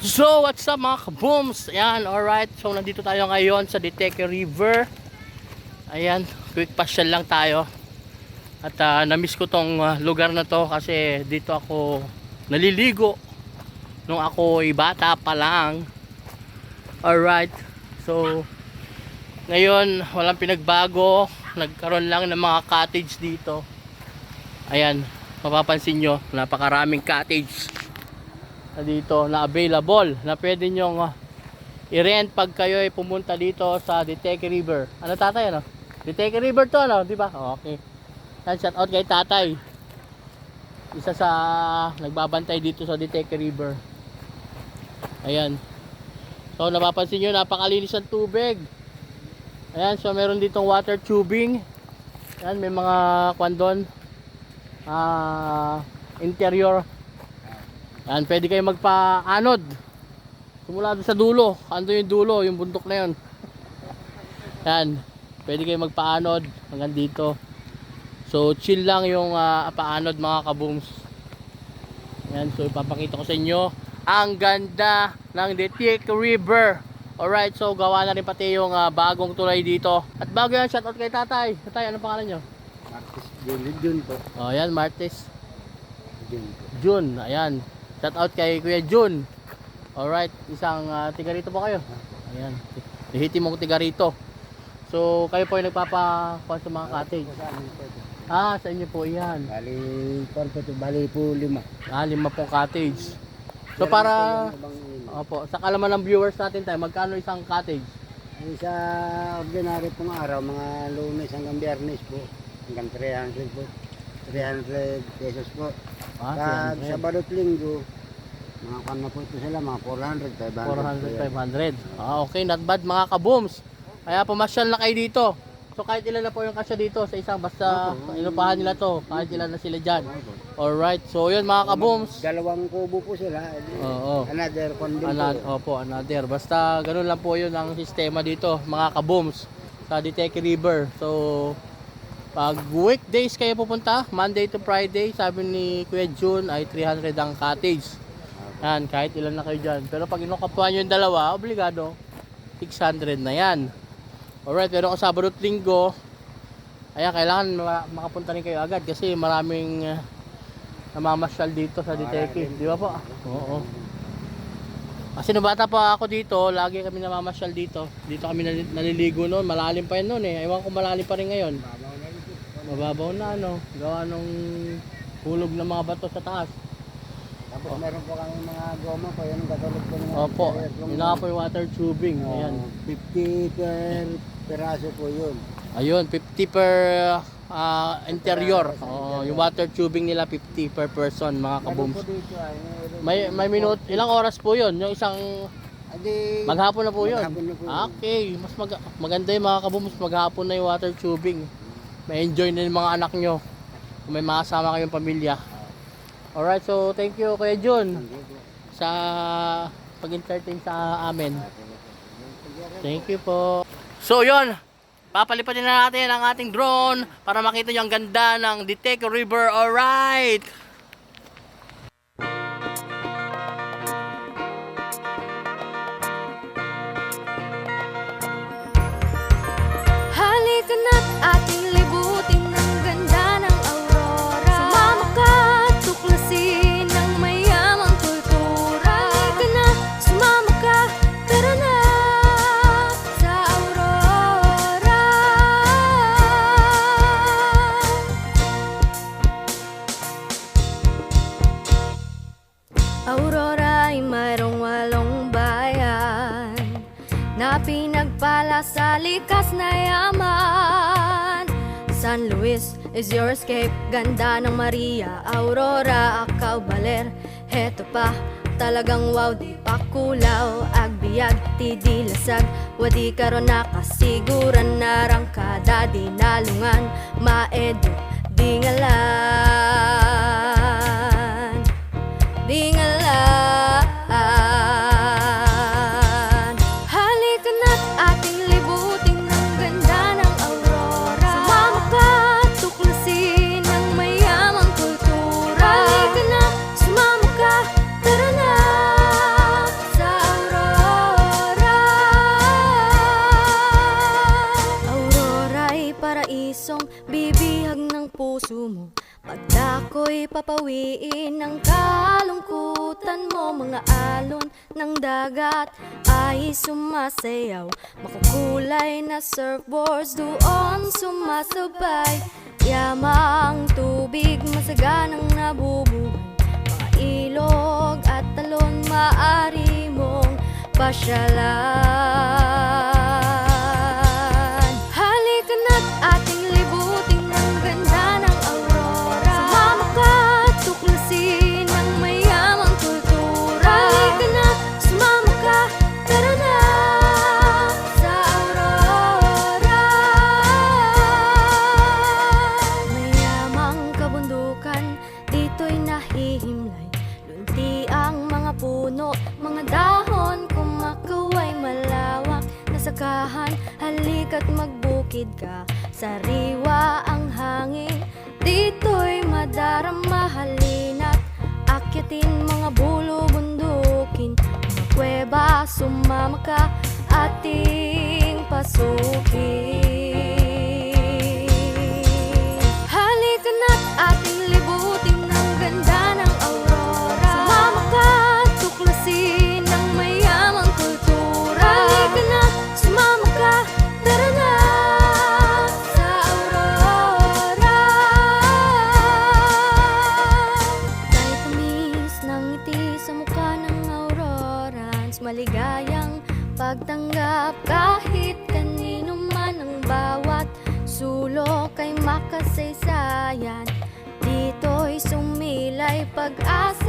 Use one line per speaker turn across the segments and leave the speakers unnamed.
So, what's up mga kabooms? Ayan, alright. So, nandito tayo ngayon sa Diteque River. Ayan, quick pasyal lang tayo. At ah, na-miss ko tong ah, lugar na to kasi dito ako naliligo nung ako ay bata pa lang. Alright. So, ngayon, walang pinagbago. Nagkaroon lang ng mga cottage dito. Ayan, mapapansin nyo, napakaraming cottage na dito na available na pwede nyong uh, i-rent pag kayo ay pumunta dito sa Diteque River. Ano tatay ano? Diteque River to ano, di ba? Okay. Yan, shout out kay tatay. Isa sa nagbabantay dito sa Diteque River. Ayan. So napapansin nyo, napakalinis ng tubig. Ayan, so meron ditong water tubing. Ayan, may mga kwan doon. Ah, interior yan, pwede kayo magpa-anod. Simula sa dulo. Ando yung dulo, yung bundok na yun. Yan, pwede kayo magpa-anod hanggang dito. So, chill lang yung ah, paanod mga kabooms. Yan, so ipapakita ko sa inyo ang ganda ng Detik River. Alright, so gawa na rin pati yung ah, bagong tulay dito. At bago yan, shoutout kay tatay. Tatay, anong pangalan nyo?
Martis Jun, Jun po.
Oh, yan, Martes.
Jun po.
Jun, ayan. Shout out kay Kuya Jun. Alright, isang uh, tiga rito po kayo. Ayan. Lihiti mong tiga rito. So, kayo po ay nagpapakuha sa mga cottage. Ah, sa inyo po yan.
Bali, po ito, bali po lima.
Ah, lima pong cottage. So, para, opo, sa kalaman ng viewers natin tayo, magkano isang cottage?
Ay, sa ordinary pong araw, mga lunes hanggang biyernes po, hanggang 300 po. 300 pesos po.
Ah,
Pag
300.
Sabado at Linggo, mga kwan na po ito sila, mga 400, 500.
400, 500. Ah, okay, not bad mga kabooms. Kaya pumasyal na kayo dito. So kahit ilan na po yung kasya dito sa isang basta
Opo.
inupahan nila to, kahit ilan na sila dyan.
500. Opo.
Alright, so yun mga kabooms.
Dalawang kubo po sila. edi
Oo.
Another kwan din
Another,
po.
opo, another. Basta ganun lang po yun ang sistema dito, mga kabooms, sa Diteque River. So, pag weekdays kayo pupunta, Monday to Friday, sabi ni Kuya June ay 300 ang cottage. Yan, kahit ilan na kayo dyan. Pero pag inukapuan nyo yung dalawa, obligado, 600 na yan. Alright, pero kung Sabado at Linggo, ayan, kailangan ma- makapunta rin kayo agad kasi maraming uh, namamasyal dito sa Diteque. Di ba po? Oo. Kasi nung bata pa ako dito, lagi kami namamasyal dito. Dito kami nali- naliligo noon. Malalim pa yun noon eh. Ewan ko malalim pa rin ngayon. Mababaw na ano. Gawa nung hulog ng mga bato sa taas.
Tapos meron po kami mga goma po, yun katulad po ng
Opo. Yun yung water tubing.
Oo,
Ayan.
50 per peraso po yun.
Ayun, 50 per ah, interior. Oo, yung water tubing nila 50 per person mga
ay meron
May may minute, ilang oras po 'yon? Yung isang
Adi,
maghapon na po.
Maghapon na po yun.
Okay, mas mag maganda yung mga kabooms maghapon na yung water tubing. May enjoy na yung mga anak nyo. Kung may mga kasama kayong pamilya. Alright, so thank you Kuya Jun sa pag-entertain sa amin. Thank you po. So yon, papalipatin na natin ang ating drone para makita nyo ang ganda ng Diteque River. Alright!
Halika na't ating Na pinagpala sa likas na yaman. San Luis is your escape. Ganda ng Maria Aurora, Akaw, Baler. Heto pa, talagang wow Di pa kulaw, agbiyag, tidilasag. Wadi karon nakasiguran. Narangkada, dinalungan Maedo, dingalan ako'y papawiin ng kalungkutan mo. Mga alon ng dagat ay sumasayaw. Makukulay na surfboards doon sumasabay. Yamang tubig masaganang nabubuhay. Mga ilog at talon maari mong pasyalan magbukid ka. Sariwa ang hangin Dito'y madarama halina't Akyatin mga bulo bundukin Mga kuweba sumama ka Ating pag-asa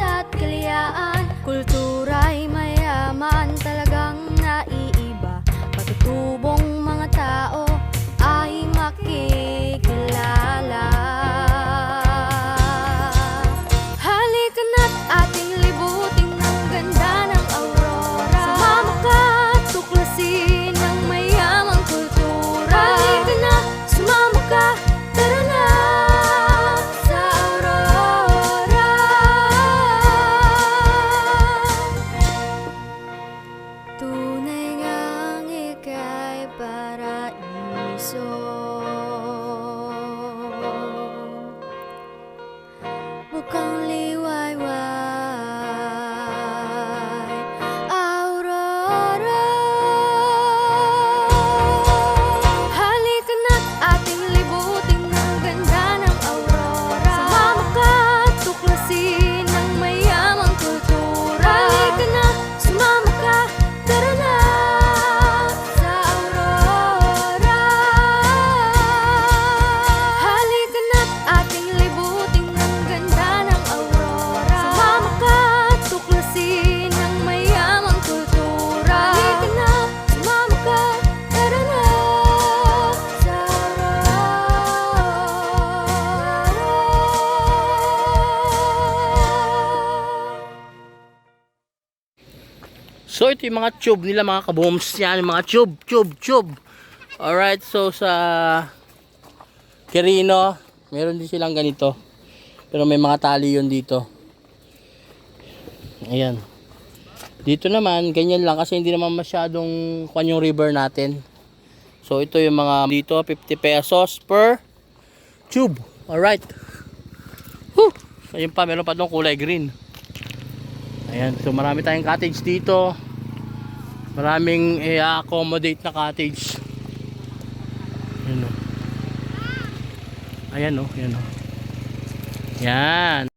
ito yung mga tube nila mga kabooms yan, yung mga tube, tube, tube. Alright, so sa Quirino, meron din silang ganito. Pero may mga tali yun dito. Ayan. Dito naman, ganyan lang kasi hindi naman masyadong kwan yung river natin. So ito yung mga dito, 50 pesos per tube. Alright. Whew! Ayun pa, meron pa doon kulay green. Ayan, so marami tayong cottage dito. Maraming i-accommodate na cottage. Ayan o. Ayan o, ayan o. Yan.